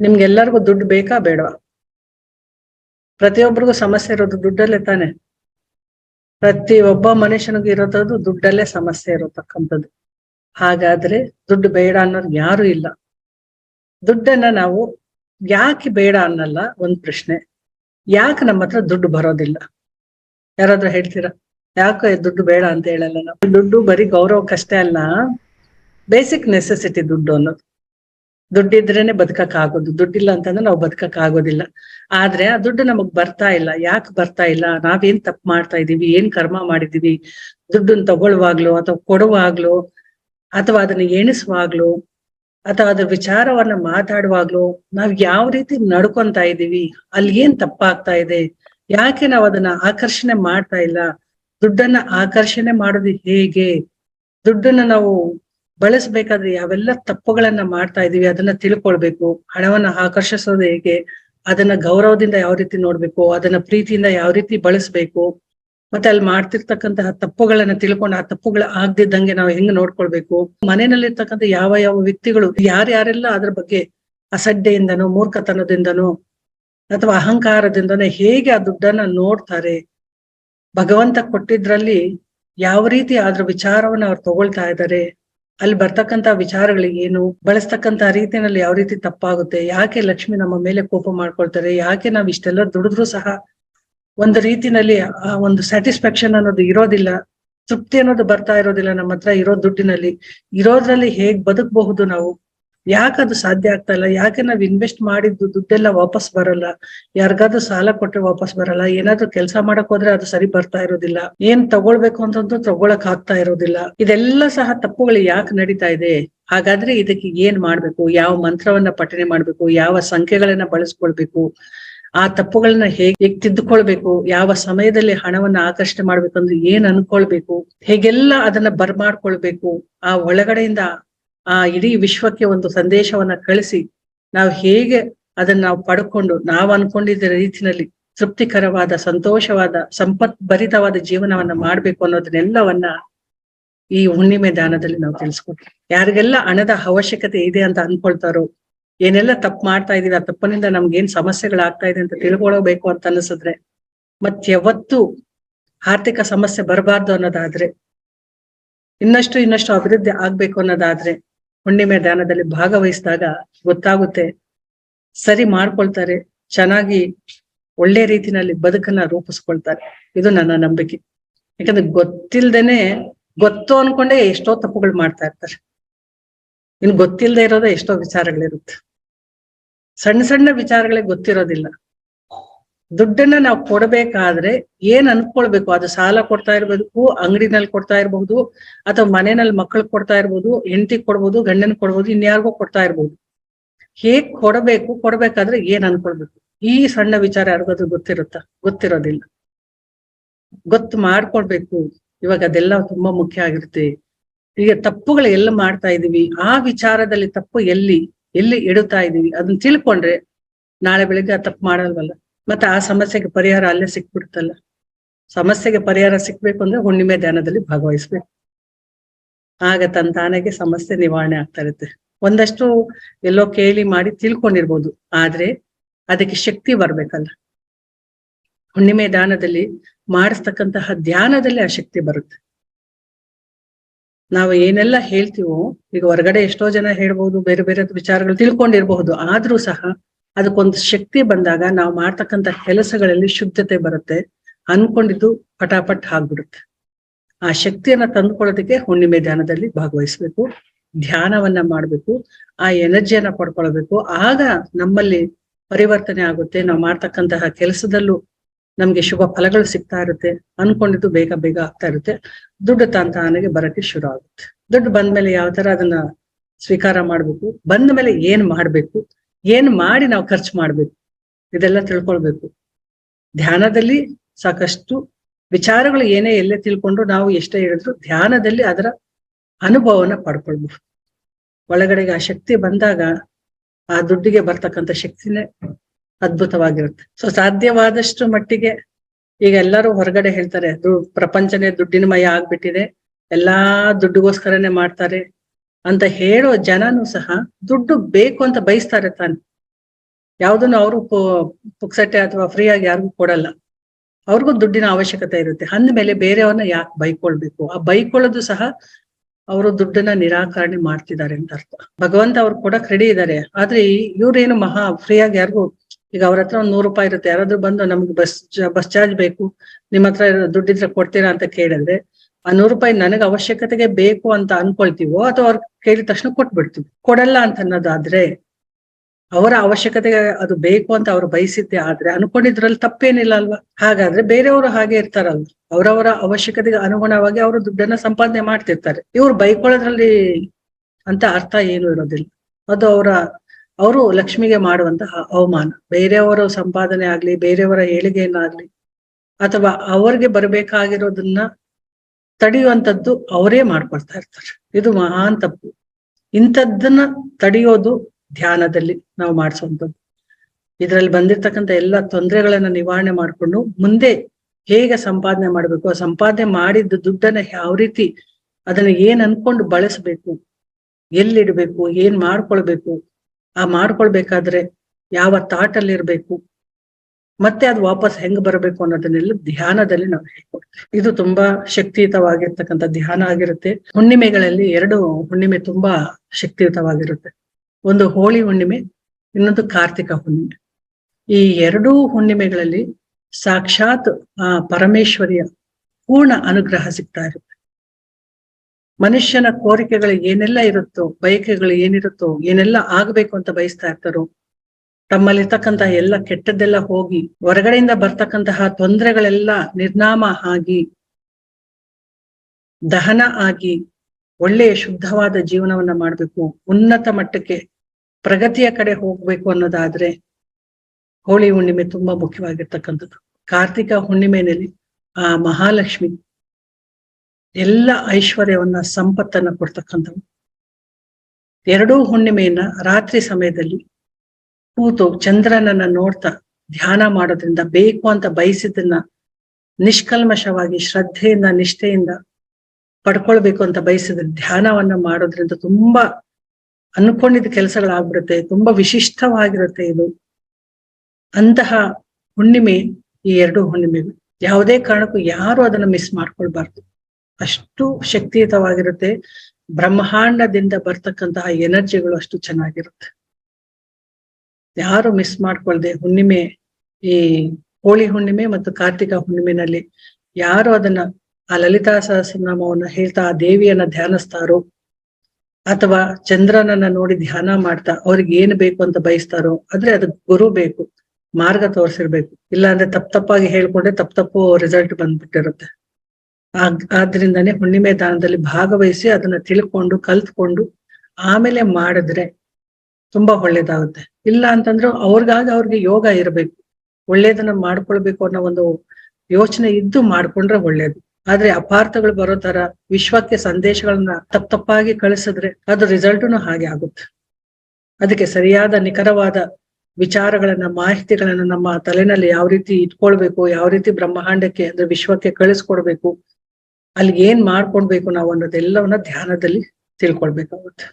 ನಿಮ್ಗೆಲ್ಲರಿಗೂ ದುಡ್ಡು ಬೇಕಾ ಬೇಡವಾ? ಪ್ರತಿಯೊಬ್ಬರಿಗೂ ಸಮಸ್ಯೆ ಇರೋದು ದುಡ್ಡಲ್ಲೇ ತಾನೆ. ಪ್ರತಿ ಒಬ್ಬ ಮನುಷ್ಯನಿಗೂ ಇರೋದು ದುಡ್ಡಲ್ಲೇ ಸಮಸ್ಯೆ ಇರತಕ್ಕಂಥದ್ದು. ಹಾಗಾದ್ರೆ ದುಡ್ಡು ಬೇಡ ಅನ್ನೋರು ಯಾರು ಇಲ್ಲ. ದುಡ್ಡನ್ನ ನಾವು ಯಾಕೆ ಬೇಡ ಅನ್ನಲ್ಲ ಒಂದ್ ಪ್ರಶ್ನೆ. ಯಾಕೆ ನಮ್ಮ ಹತ್ರ ದುಡ್ಡು ಬರೋದಿಲ್ಲ? ಯಾರಾದ್ರೂ ಹೇಳ್ತೀರಾ? ಯಾಕೆ ದುಡ್ಡು ಬೇಡ ಅಂತ ಹೇಳಲ್ಲ ನಾವು? ದುಡ್ಡು ಬರೀ ಗೌರವಕ್ಕಷ್ಟೇ ಅಲ್ಲ ಬೇಸಿಕ್ ನೆಸೆಸಿಟಿ ದುಡ್ಡು ಅನ್ನೋದು. ದುಡ್ಡಿದ್ರೇನೆ ಬದುಕಕ್ ಆಗೋದು ದುಡ್ಡಿಲ್ಲ ಅಂತಂದ್ರೆ ನಾವು ಬದುಕಕ್ ಆಗೋದಿಲ್ಲ ಆದ್ರೆ ಆ ದುಡ್ಡು ನಮಗ್ ಬರ್ತಾ ಇಲ್ಲ. ಯಾಕೆ ಬರ್ತಾ ಇಲ್ಲ? ನಾವೇನ್ ತಪ್ಪು ಮಾಡ್ತಾ ಇದೀವಿ? ಏನ್ ಕರ್ಮ ಮಾಡಿದೀವಿ? ದುಡ್ಡನ್ನ ತಗೊಳ್ವಾಗ್ಲು ಅಥವಾ ಕೊಡುವಾಗ್ಲು ಅಥವಾ ಅದನ್ನ ಎಣಿಸುವಾಗ್ಲು ಅಥವಾ ಅದ್ರ ವಿಚಾರವನ್ನ ಮಾತಾಡುವಾಗ್ಲೂ ನಾವ್ ಯಾವ ರೀತಿ ನಡ್ಕೊಂತಾ ಇದೀವಿ? ಅಲ್ಲಿ ಏನ್ ತಪ್ಪಾಗ್ತಾ ಇದೆ? ಯಾಕೆ ನಾವ್ ಅದನ್ನ ಆಕರ್ಷಣೆ ಮಾಡ್ತಾ ಇಲ್ಲ? ದುಡ್ಡನ್ನ ಆಕರ್ಷಣೆ ಮಾಡೋದು ಹೇಗೆ? ದುಡ್ಡನ್ನ ನಾವು ಬಳಸ್ಬೇಕಾದ್ರೆ ಯಾವೆಲ್ಲ ತಪ್ಪುಗಳನ್ನ ಮಾಡ್ತಾ ಇದೀವಿ, ಅದನ್ನ ತಿಳ್ಕೊಳ್ಬೇಕು. ಹಣವನ್ನ ಆಕರ್ಷಿಸೋದು ಹೇಗೆ, ಅದನ್ನ ಗೌರವದಿಂದ ಯಾವ ರೀತಿ ನೋಡ್ಬೇಕು, ಅದನ್ನ ಪ್ರೀತಿಯಿಂದ ಯಾವ ರೀತಿ ಬಳಸ್ಬೇಕು. ಮತ್ತೆ ಅಲ್ಲಿ ಮಾಡ್ತಿರ್ತಕ್ಕಂತಹ ತಪ್ಪುಗಳನ್ನ ತಿಳ್ಕೊಂಡು ಆ ತಪ್ಪುಗಳು ಆಗ್ದಿದ್ದಂಗೆ ನಾವು ಹೆಂಗ್ ನೋಡ್ಕೊಳ್ಬೇಕು. ಮನೆಯಲ್ಲಿರ್ತಕ್ಕಂಥ ಯಾವ ಯಾವ ವ್ಯಕ್ತಿಗಳು, ಯಾರ್ಯಾರೆಲ್ಲ ಅದ್ರ ಬಗ್ಗೆ ಅಸಡ್ಡೆಯಿಂದನೋ, ಮೂರ್ಖತನದಿಂದನೋ, ಅಥವಾ ಅಹಂಕಾರದಿಂದನೋ ಹೇಗೆ ಆ ದುಡ್ಡನ್ನ ನೋಡ್ತಾರೆ, ಭಗವಂತ ಕೊಟ್ಟಿದ್ರಲ್ಲಿ ಯಾವ ರೀತಿ ಅದ್ರ ವಿಚಾರವನ್ನ ಅವ್ರು ತಗೊಳ್ತಾ ಇದ್ದಾರೆ ಅಲ್ಲಿ ಬರ್ತಕ್ಕಂತ ವಿಚಾರಗಳು ಏನು ಬಳಸ್ತಕ್ಕಂತ ರೀತಿಯಲ್ಲಿ ಯಾವ ರೀತಿ ತಪ್ಪಾಗುತ್ತೆ, ಯಾಕೆ ಲಕ್ಷ್ಮಿ ನಮ್ಮ ಮೇಲೆ ಕೋಪ ಮಾಡ್ಕೊಳ್ತಾರೆ, ಯಾಕೆ ನಾವ್ ಇಷ್ಟೆಲ್ಲ ದುಡಿದ್ರು ಸಹ ಒಂದು ರೀತಿನಲ್ಲಿ ಆ, ಒಂದು ಸ್ಯಾಟಿಸ್ಫ್ಯಾಕ್ಷನ್ ಅನ್ನೋದು ಇರೋದಿಲ್ಲ, ತೃಪ್ತಿ ಅನ್ನೋದು ಬರ್ತಾ ಇರೋದಿಲ್ಲ ನಮ್ಮ ಹತ್ರ ಇರೋ ದುಡ್ಡಿನಲ್ಲಿ. ಇರೋದ್ರಲ್ಲಿ ಹೇಗ್ ಬದುಕಬಹುದು ನಾವು? ಯಾಕೆ ಅದು ಸಾಧ್ಯ ಆಗ್ತಾ ಇಲ್ಲ? ಯಾಕೆ ನಾವ್ ಇನ್ವೆಸ್ಟ್ ಮಾಡಿದ್ದು ದುಡ್ಡೆಲ್ಲ ವಾಪಸ್ ಬರಲ್ಲ? ಯಾರಿಗಾದ್ರೂ ಸಾಲ ಕೊಟ್ರೆ ವಾಪಸ್ ಬರಲ್ಲ? ಏನಾದ್ರೂ ಕೆಲಸ ಮಾಡಕ್ ಹೋದ್ರೆ ಅದು ಸರಿ ಬರ್ತಾ ಇರೋದಿಲ್ಲ. ಏನ್ ತಗೊಳ್ಬೇಕು ಅಂತಂದ್ರೂ ತಗೊಳಕ್ ಆಗ್ತಾ ಇರೋದಿಲ್ಲ. ಇದೆಲ್ಲ ಸಹ ತಪ್ಪುಗಳು ಯಾಕೆ ನಡೀತಾ ಇದೆ? ಹಾಗಾದ್ರೆ ಇದಕ್ಕೆ ಏನ್ ಮಾಡ್ಬೇಕು? ಯಾವ ಮಂತ್ರವನ್ನ ಪಠನೆ ಮಾಡ್ಬೇಕು? ಯಾವ ಸಂಖ್ಯೆಗಳನ್ನ ಬಳಸ್ಕೊಳ್ಬೇಕು? ಆ ತಪ್ಪುಗಳನ್ನ ಹೇಗ್ ತಿದ್ದುಕೊಳ್ಬೇಕು? ಯಾವ ಸಮಯದಲ್ಲಿ ಹಣವನ್ನ ಆಕರ್ಷಣೆ ಮಾಡ್ಬೇಕಂದ್ರೆ ಏನ್ ಅನ್ಕೊಳ್ಬೇಕು? ಹೇಗೆಲ್ಲ ಅದನ್ನ ಬರ್ಮಾಡ್ಕೊಳ್ಬೇಕು? ಆ ಒಳಗಡೆಯಿಂದ ಆ ಇಡೀ ವಿಶ್ವಕ್ಕೆ ಒಂದು ಸಂದೇಶವನ್ನ ಕಳಿಸಿ, ನಾವು ಹೇಗೆ ಅದನ್ನ ನಾವು ಪಡ್ಕೊಂಡು, ನಾವು ಅನ್ಕೊಂಡಿದ್ದ ರೀತಿನಲ್ಲಿ ತೃಪ್ತಿಕರವಾದ, ಸಂತೋಷವಾದ ಸಂಪತ್ ಭರಿತವಾದ ಜೀವನವನ್ನ ಮಾಡ್ಬೇಕು ಅನ್ನೋದನ್ನೆಲ್ಲವನ್ನ ಈ ಹುಣ್ಣಿಮೆ ದಾನದಲ್ಲಿ ನಾವು ತಿಳಿಸ್ಕೊತೀವಿ ಯಾರಿಗೆಲ್ಲ ಹಣದ ಅವಶ್ಯಕತೆ ಇದೆ ಅಂತ ಅನ್ಕೊಳ್ತಾರೋ, ಏನೆಲ್ಲ ತಪ್ಪು ಮಾಡ್ತಾ ಇದೀವಿ ಆ ತಪ್ಪನಿಂದ ನಮ್ಗೆ ಏನ್ ಸಮಸ್ಯೆಗಳಾಗ್ತಾ ಇದೆ ಅಂತ ತಿಳ್ಕೊಳ್ಬೇಕು ಅಂತ ಅನಿಸಿದ್ರೆ ಮತ್ ಯಾವತ್ತು ಆರ್ಥಿಕ ಸಮಸ್ಯೆ ಬರಬಾರ್ದು ಅನ್ನೋದಾದ್ರೆ, ಇನ್ನಷ್ಟು ಇನ್ನಷ್ಟು ಅಭಿವೃದ್ಧಿ ಆಗ್ಬೇಕು ಅನ್ನೋದಾದ್ರೆ ಹುಣ್ಣಿಮೆ ದಾನದಲ್ಲಿ ಭಾಗವಹಿಸಿದಾಗ ಗೊತ್ತಾಗುತ್ತೆ, ಸರಿ ಮಾಡ್ಕೊಳ್ತಾರೆ, ಚೆನ್ನಾಗಿ ಒಳ್ಳೆ ರೀತಿನಲ್ಲಿ ಬದುಕನ್ನ ರೂಪಿಸ್ಕೊಳ್ತಾರೆ. ಇದು ನನ್ನ ನಂಬಿಕೆ. ಯಾಕಂದ್ರೆ ಗೊತ್ತಿಲ್ದೇನೆ ಗೊತ್ತು ಅನ್ಕೊಂಡೆ ಎಷ್ಟೋ ತಪ್ಪುಗಳು ಮಾಡ್ತಾ ಇರ್ತಾರೆ. ಇನ್ ಗೊತ್ತಿಲ್ಲದೆ ಇರೋದೇ ಎಷ್ಟೋ ವಿಚಾರಗಳಿರುತ್ತೆ. ಸಣ್ಣ ಸಣ್ಣ ವಿಚಾರಗಳಿಗೆ ಗೊತ್ತಿರೋದಿಲ್ಲ. ದುಡ್ಡನ್ನ ನಾವು ಕೊಡಬೇಕಾದ್ರೆ ಏನ್ ಅನ್ಕೊಳ್ಬೇಕು? ಅದು ಸಾಲ ಕೊಡ್ತಾ ಇರ್ಬೇಕು ಅಂಗಡಿನಲ್ಲಿ ಕೊಡ್ತಾ ಇರ್ಬಹುದು ಅಥವಾ ಮನೆಯಲ್ಲಿ ಮಕ್ಕಳು ಕೊಡ್ತಾ ಇರ್ಬೋದು ಹೆಂಡತಿ ಕೊಡ್ಬೋದು ಗಂಡನ್ ಕೊಡ್ಬೋದು, ಇನ್ಯಾರಿಗೂ ಕೊಡ್ತಾ ಇರ್ಬೋದು. ಹೇಗ್ ಕೊಡಬೇಕು? ಕೊಡ್ಬೇಕಾದ್ರೆ ಏನ್ ಅನ್ಕೊಳ್ಬೇಕು? ಈ ಸಣ್ಣ ವಿಚಾರ ಯಾರಿಗಾದ್ರೂ ಗೊತ್ತಿರುತ್ತ? ಗೊತ್ತಿರೋದಿಲ್ಲ. ಗೊತ್ತು ಮಾಡ್ಕೊಳ್ಬೇಕು. ಇವಾಗ ಅದೆಲ್ಲ ತುಂಬಾ ಮುಖ್ಯ ಆಗಿರುತ್ತೆ. ಈಗ ತಪ್ಪುಗಳು ಎಲ್ಲ ಮಾಡ್ತಾ ಇದೀವಿ? ಆ ವಿಚಾರದಲ್ಲಿ ತಪ್ಪು ಎಲ್ಲಿ ಎಲ್ಲಿ ಇಡುತ್ತಾ ಇದೀವಿ? ಅದನ್ನ ತಿಳ್ಕೊಂಡ್ರೆ ನಾಳೆ ಬೆಳಿಗ್ಗೆ ಆ ತಪ್ಪು ಮಾಡಲ್ವಲ್ಲ? ಮತ್ತೆ ಆ ಸಮಸ್ಯೆಗೆ ಪರಿಹಾರ ಅಲ್ಲೇ ಸಿಕ್ಬಿಡ್ತಲ್ಲ. ಸಮಸ್ಯೆಗೆ ಪರಿಹಾರ ಸಿಕ್ಬೇಕು ಅಂದ್ರೆ ಹುಣ್ಣಿಮೆ ಧ್ಯಾನದಲ್ಲಿ ಭಾಗವಹಿಸ್ಬೇಕು. ಆಗ ತನ್ ತಾನೆಗೆ ಸಮಸ್ಯೆ ನಿವಾರಣೆ ಆಗ್ತಾ ಇರುತ್ತೆ. ಒಂದಷ್ಟು ಎಲ್ಲೋ ಕೇಳಿ ಮಾಡಿ ತಿಳ್ಕೊಂಡಿರ್ಬೋದು. ಆದ್ರೆ ಅದಕ್ಕೆ ಶಕ್ತಿ ಬರ್ಬೇಕಲ್ಲ. ಹುಣ್ಣಿಮೆ ದಾನದಲ್ಲಿ ಮಾಡಿಸ್ತಕ್ಕಂತಹ ಧ್ಯಾನದಲ್ಲಿ ಆ ಶಕ್ತಿ ಬರುತ್ತೆ. ನಾವು ಏನೆಲ್ಲ ಹೇಳ್ತೀವೋ, ಈಗ ಹೊರಗಡೆ ಎಷ್ಟೋ ಜನ ಹೇಳ್ಬಹುದು ಬೇರೆ ಬೇರೆ ವಿಚಾರಗಳು ತಿಳ್ಕೊಂಡಿರ್ಬಹುದು. ಆದ್ರೂ ಸಹ ಅದಕ್ಕೊಂದು ಶಕ್ತಿ ಬಂದಾಗ ನಾವು ಮಾಡ್ತಕ್ಕಂಥ ಕೆಲಸಗಳಲ್ಲಿ ಶುದ್ಧತೆ ಬರುತ್ತೆ. ಅನ್ಕೊಂಡಿದ್ದು ಪಟಾಪಟ್ ಆಗ್ಬಿಡುತ್ತೆ. ಆ ಶಕ್ತಿಯನ್ನ ತಂದುಕೊಳ್ಳೋದಕ್ಕೆ ಹುಣ್ಣಿಮೆ ಧ್ಯಾನದಲ್ಲಿ ಭಾಗವಹಿಸ್ಬೇಕು. ಧ್ಯಾನವನ್ನ ಮಾಡ್ಬೇಕು. ಆ ಎನರ್ಜಿಯನ್ನ ಪಡ್ಕೊಳ್ಬೇಕು. ಆಗ ನಮ್ಮಲ್ಲಿ ಪರಿವರ್ತನೆ ಆಗುತ್ತೆ. ನಾವು ಮಾಡ್ತಕ್ಕಂತಹ ಕೆಲಸದಲ್ಲೂ ನಮ್ಗೆ ಶುಭ ಫಲಗಳು ಸಿಗ್ತಾ ಇರುತ್ತೆ. ಅನ್ಕೊಂಡಿದ್ದು ಬೇಗ ಬೇಗ ಆಗ್ತಾ ಇರುತ್ತೆ. ದುಡ್ಡು ತಾನಾಗೆ ಬರಕ್ಕೆ ಶುರು ಆಗುತ್ತೆ. ದುಡ್ಡು ಬಂದ್ಮೇಲೆ ಯಾವ ತರ ಅದನ್ನ ಸ್ವೀಕಾರ ಮಾಡ್ಬೇಕು? ಬಂದ ಮೇಲೆ ಏನ್ ಮಾಡ್ಬೇಕು? ಏನ್ ಮಾಡಿ ನಾವು ಖರ್ಚು ಮಾಡ್ಬೇಕು? ಇದೆಲ್ಲ ತಿಳ್ಕೊಳ್ಬೇಕು. ಧ್ಯಾನದಲ್ಲಿ ಸಾಕಷ್ಟು ವಿಚಾರಗಳು ಏನೇ ಎಲ್ಲೇ ತಿಳ್ಕೊಂಡ್ರು ನಾವು ಎಷ್ಟೇ ಹೇಳಿದ್ರು ಧ್ಯಾನದಲ್ಲಿ ಅದರ ಅನುಭವನ ಪಡ್ಕೊಳ್ಬಹುದು. ಒಳಗಡೆಗೆ ಆ ಶಕ್ತಿ ಬಂದಾಗ ಆ ದುಡ್ಡಿಗೆ ಬರ್ತಕ್ಕಂಥ ಶಕ್ತಿನೇ ಅದ್ಭುತವಾಗಿರುತ್ತೆ. ಸೊ ಸಾಧ್ಯವಾದಷ್ಟು ಮಟ್ಟಿಗೆ ಈಗ ಎಲ್ಲರೂ ಹೊರಗಡೆ ಹೇಳ್ತಾರೆ ಪ್ರಪಂಚನೇ ದುಡ್ಡಿನ ಮಯ ಆಗ್ಬಿಟ್ಟಿದೆ, ಎಲ್ಲಾ ದುಡ್ಡಿಗೋಸ್ಕರನೇ ಮಾಡ್ತಾರೆ. ಅಂತ ಹೇಳೋ ಜನನು ಸಹ ದುಡ್ಡು ಬೇಕು ಅಂತ ಬಯಸ್ತಾರೆ ತಾನೆ. ಯಾವುದನ್ನು ಅವರು ಪುಕ್ಸಟ್ಟೆ ಅಥವಾ ಫ್ರೀ ಆಗಿ ಯಾರಿಗೂ ಕೊಡಲ್ಲ. ಅವ್ರಿಗೂ ದುಡ್ಡಿನ ಅವಶ್ಯಕತೆ ಇರುತ್ತೆ. ಅಂದ್ಮೇಲೆ ಬೇರೆಯವ್ರನ್ನ ಯಾಕೆ ಬೈಕೊಳ್ಬೇಕು? ಆ ಬೈಕೊಳ್ಳೋದು ಸಹ ಅವರು ದುಡ್ಡನ್ನ ನಿರಾಕರಣೆ ಮಾಡ್ತಿದ್ದಾರೆ ಅಂತ ಅರ್ಥ. ಭಗವಂತ ಅವ್ರು ಕೂಡ ರೆಡಿ ಇದ್ದಾರೆ ಆದ್ರೆ ಇವ್ರೇನು ಮಹಾ ಫ್ರೀ ಆಗಿ ಯಾರಿಗೂ ಈಗ ಅವ್ರ ಹತ್ರ ಒಂದ್ ನೂರು ರೂಪಾಯಿ ಇರುತ್ತೆ. ಯಾರಾದ್ರೂ ಬಂದು ನಮ್ಗೆ ಬಸ್ ಬಸ್ ಚಾರ್ಜ್ ಬೇಕು ನಿಮ್ಮ ಹತ್ರ ದುಡ್ಡಿದ್ರೆ ಕೊಡ್ತೀರಾ ಅಂತ ಕೇಳಿದ್ರೆ ಆ ನೂರು ರೂಪಾಯಿ ನನಗೆ ಅವಶ್ಯಕತೆಗೆ ಬೇಕು ಅಂತ ಅನ್ಕೊಳ್ತೀವೋ ಅಥವಾ ಅವ್ರು ಕೇಳಿದ ತಕ್ಷಣ ಕೊಟ್ಬಿಡ್ತೀವಿ. ಕೊಡಲ್ಲ ಅಂತ ಅನ್ನೋದಾದ್ರೆ, ಅವರ ಅವಶ್ಯಕತೆಗೆ ಅದು ಬೇಕು ಅಂತ ಅವ್ರು ಬಯಸಿದ್ದೆ ಆದ್ರೆ ಅನ್ಕೊಂಡಿದ್ರಲ್ಲಿ ತಪ್ಪೇನಿಲ್ಲ ಅಲ್ವಾ? ಹಾಗಾದ್ರೆ ಬೇರೆಯವರು ಹಾಗೆ ಇರ್ತಾರಲ್ವ? ಅವರವರ ಅವಶ್ಯಕತೆಗೆ ಅನುಗುಣವಾಗಿ ಅವರು ದುಡ್ಡನ್ನ ಸಂಪಾದನೆ ಮಾಡ್ತಿರ್ತಾರೆ. ಇವ್ರು ಬೈಕೊಳ್ಳೋದ್ರಲ್ಲಿ ಅಂತ ಅರ್ಥ ಏನು ಇರೋದಿಲ್ಲ. ಅದು ಅವರ, ಅವರು ಲಕ್ಷ್ಮಿಗೆ ಮಾಡುವಂತಹ ಅವಮಾನ. ಬೇರೆಯವರ ಸಂಪಾದನೆ ಆಗ್ಲಿ, ಬೇರೆಯವರ ಏಳಿಗೆಯನ್ನಾಗ್ಲಿ, ಅಥವಾ ಅವ್ರಿಗೆ ಬರ್ಬೇಕಾಗಿರೋದನ್ನ ತಡೆಯುವಂತದ್ದು ಅವರೇ ಮಾಡ್ಕೊಳ್ತಾ ಇರ್ತಾರೆ. ಇದು ಮಹಾನ್ ತಪ್ಪು. ಇಂಥದ್ದನ್ನ ತಡೆಯೋದು ಧ್ಯಾನದಲ್ಲಿ ನಾವು ಮಾಡಿಸುವಂಥದ್ದು ಇದರಲ್ಲಿ ಬಂದಿರ್ತಕ್ಕಂಥ ಎಲ್ಲ ತೊಂದರೆಗಳನ್ನ ನಿವಾರಣೆ ಮಾಡಿಕೊಂಡು ಮುಂದೆ ಹೇಗೆ ಸಂಪಾದನೆ ಮಾಡಬೇಕು, ಆ ಸಂಪಾದನೆ ಮಾಡಿದ್ದ ದುಡ್ಡನ್ನ ಯಾವ ರೀತಿ ಅದನ್ನ ಏನ್ ಅನ್ಕೊಂಡು ಬಳಸಬೇಕು, ಎಲ್ಲಿಡ್ಬೇಕು, ಏನ್ ಮಾಡ್ಕೊಳ್ಬೇಕು, ಆ ಮಾಡ್ಕೊಳ್ಬೇಕಾದ್ರೆ ಯಾವ ತಾಟಲ್ಲಿ ಇರ್ಬೇಕು ಮತ್ತೆ ಅದು ವಾಪಸ್ ಹೆಂಗ್ ಬರಬೇಕು ಅನ್ನೋದನ್ನೆಲ್ಲ ಧ್ಯಾನದಲ್ಲಿ ನಾವು ಹೇಳ್ಕೊಡ್ತೀವಿ. ಇದು ತುಂಬಾ ಶಕ್ತಿಯುತವಾಗಿರ್ತಕ್ಕಂತ ಧ್ಯಾನ ಆಗಿರುತ್ತೆ. ಹುಣ್ಣಿಮೆಗಳಲ್ಲಿ ಎರಡು ಹುಣ್ಣಿಮೆ ತುಂಬಾ ಶಕ್ತಿಯುತವಾಗಿರುತ್ತೆ. ಒಂದು ಹೋಳಿ ಹುಣ್ಣಿಮೆ, ಇನ್ನೊಂದು ಕಾರ್ತಿಕ ಹುಣ್ಣಿಮೆ. ಈ ಎರಡೂ ಹುಣ್ಣಿಮೆಗಳಲ್ಲಿ ಸಾಕ್ಷಾತ್ ಆ ಪರಮೇಶ್ವರಿಯ ಪೂರ್ಣ ಅನುಗ್ರಹ ಸಿಗ್ತಾ ಇರುತ್ತೆ. ಮನುಷ್ಯನ ಕೋರಿಕೆಗಳು ಏನೆಲ್ಲ ಇರುತ್ತೋ, ಬಯಕೆಗಳು ಏನಿರುತ್ತೋ, ಏನೆಲ್ಲ ಆಗ್ಬೇಕು ಅಂತ ಬಯಸ್ತಾ ಇರ್ತಾರೋ ತಮ್ಮಲ್ಲಿರ್ತಕ್ಕಂತಹ ಎಲ್ಲ ಕೆಟ್ಟದ್ದೆಲ್ಲ ಹೋಗಿ ಹೊರಗಡೆಯಿಂದ ಬರ್ತಕ್ಕಂತಹ ತೊಂದರೆಗಳೆಲ್ಲ ನಿರ್ನಾಮ ಆಗಿ, ದಹನ ಆಗಿ ಒಳ್ಳೆಯ ಶುದ್ಧವಾದ ಜೀವನವನ್ನ ಮಾಡಬೇಕು, ಉನ್ನತ ಮಟ್ಟಕ್ಕೆ ಪ್ರಗತಿಯ ಕಡೆ ಹೋಗ್ಬೇಕು ಅನ್ನೋದಾದ್ರೆ ಹೋಳಿ ಹುಣ್ಣಿಮೆ ತುಂಬಾ ಮುಖ್ಯವಾಗಿರ್ತಕ್ಕಂಥದ್ದು. ಕಾರ್ತಿಕ ಹುಣ್ಣಿಮೆಯಲ್ಲಿ ಆ ಮಹಾಲಕ್ಷ್ಮಿ ಎಲ್ಲ ಐಶ್ವರ್ಯವನ್ನ ಸಂಪತ್ತನ್ನ ಕೊಡ್ತಕ್ಕಂಥವು. ಎರಡೂ ಹುಣ್ಣಿಮೆಯನ್ನ ರಾತ್ರಿ ಸಮಯದಲ್ಲಿ ಕೂತು ಚಂದ್ರನನ್ನ ನೋಡ್ತಾ ಧ್ಯಾನ ಮಾಡೋದ್ರಿಂದ ಬೇಕು ಅಂತ ಬಯಸಿದ್ದನ್ನ ನಿಷ್ಕಲ್ಮಶವಾಗಿ ಶ್ರದ್ಧೆಯಿಂದ, ನಿಷ್ಠೆಯಿಂದ ಪಡ್ಕೊಳ್ಬೇಕು ಅಂತ ಬಯಸಿದ ಧ್ಯಾನವನ್ನ ಮಾಡೋದ್ರಿಂದ ತುಂಬಾ ಅನ್ಕೊಂಡಿದ್ದ ಕೆಲಸಗಳಾಗ್ಬಿಡುತ್ತೆ, ತುಂಬಾ ವಿಶಿಷ್ಟವಾಗಿರುತ್ತೆ ಇದು. ಅಂತಹ ಹುಣ್ಣಿಮೆ, ಈ ಎರಡು ಹುಣ್ಣಿಮೆ, ಯಾವುದೇ ಕಾರಣಕ್ಕೂ ಯಾರು ಅದನ್ನ ಮಿಸ್ ಮಾಡ್ಕೊಳ್ಬಾರ್ದು. ಅಷ್ಟು ಶಕ್ತಿಯುತವಾಗಿರುತ್ತೆ, ಬ್ರಹ್ಮಾಂಡದಿಂದ ಬರ್ತಕ್ಕಂತಹ ಎನರ್ಜಿಗಳು ಅಷ್ಟು ಚೆನ್ನಾಗಿರುತ್ತೆ. ಯಾರು ಮಿಸ್ ಮಾಡ್ಕೊಳ್ದೆ ಹುಣ್ಣಿಮೆ, ಈ ಹೋಳಿ ಹುಣ್ಣಿಮೆ ಮತ್ತು ಕಾರ್ತಿಕ ಹುಣ್ಣಿಮೆನಲ್ಲಿ ಯಾರು ಅದನ್ನ, ಆ ಲಲಿತಾ ಸಹಸ್ರನಾಮವನ್ನು ಹೇಳ್ತಾ, ಆ ದೇವಿಯನ್ನ ಧ್ಯಾನಿಸ್ತಾರೋ, ಅಥವಾ ಚಂದ್ರನನ್ನ ನೋಡಿ ಧ್ಯಾನ ಮಾಡ್ತಾ ಅವ್ರಿಗೆ ಏನ್ ಬೇಕು ಅಂತ ಬಯಸ್ತಾರೋ, ಆದ್ರೆ ಅದಕ್ಕೆ ಗುರು ಬೇಕು, ಮಾರ್ಗ ತೋರಿಸಿರ್ಬೇಕು. ಇಲ್ಲ ಅಂದ್ರೆ ತಪ್ಪ ತಪ್ಪಾಗಿ ಹೇಳ್ಕೊಂಡ್ರೆ ತಪ್ಪ ತಪ್ಪು ರಿಸಲ್ಟ್ ಬಂದ್ಬಿಟ್ಟಿರುತ್ತೆ. ಆದ್ರಿಂದಾನೇ ಹುಣ್ಣಿಮೆ ದಾನದಲ್ಲಿ ಭಾಗವಹಿಸಿ ಅದನ್ನ ತಿಳ್ಕೊಂಡು, ಕಲ್ತ್ಕೊಂಡು, ಆಮೇಲೆ ಮಾಡಿದ್ರೆ ತುಂಬಾ ಒಳ್ಳೇದಾಗುತ್ತೆ. ಇಲ್ಲ ಅಂತಂದ್ರೆ ಅವ್ರಿಗಾಗಿ ಅವ್ರಿಗೆ ಯೋಗ ಇರಬೇಕು. ಒಳ್ಳೇದನ್ನ ಮಾಡ್ಕೊಳ್ಬೇಕು ಅನ್ನೋ ಒಂದು ಯೋಚನೆ ಇದ್ದು ಮಾಡ್ಕೊಂಡ್ರೆ ಒಳ್ಳೇದು. ಆದ್ರೆ ಅಪಾರ್ಥಗಳು ಬರೋ ತರ ವಿಶ್ವಕ್ಕೆ ಸಂದೇಶಗಳನ್ನ ತಪ್ಪ ತಪ್ಪಾಗಿ ಕಳಿಸಿದ್ರೆ ಅದು ರಿಸಲ್ಟ್ನು ಹಾಗೆ ಆಗುತ್ತೆ. ಅದಕ್ಕೆ ಸರಿಯಾದ ನಿಖರವಾದ ವಿಚಾರಗಳನ್ನ, ಮಾಹಿತಿಗಳನ್ನ ನಮ್ಮ ತಲೆನಲ್ಲಿ ಯಾವ ರೀತಿ ಇಟ್ಕೊಳ್ಬೇಕು, ಯಾವ ರೀತಿ ಬ್ರಹ್ಮಾಂಡಕ್ಕೆ ಅಂದ್ರೆ ವಿಶ್ವಕ್ಕೆ ಕಳಿಸ್ಕೊಡ್ಬೇಕು, ಅಲ್ಲಿ ಏನ್ ಮಾಡ್ಕೊಳ್ಬೇಕು ನಾವು ಅನ್ನೋದೆಲ್ಲವನ್ನ ಧ್ಯಾನದಲ್ಲಿ ತಿಳ್ಕೊಳ್ಬೇಕಾಗುತ್ತೆ.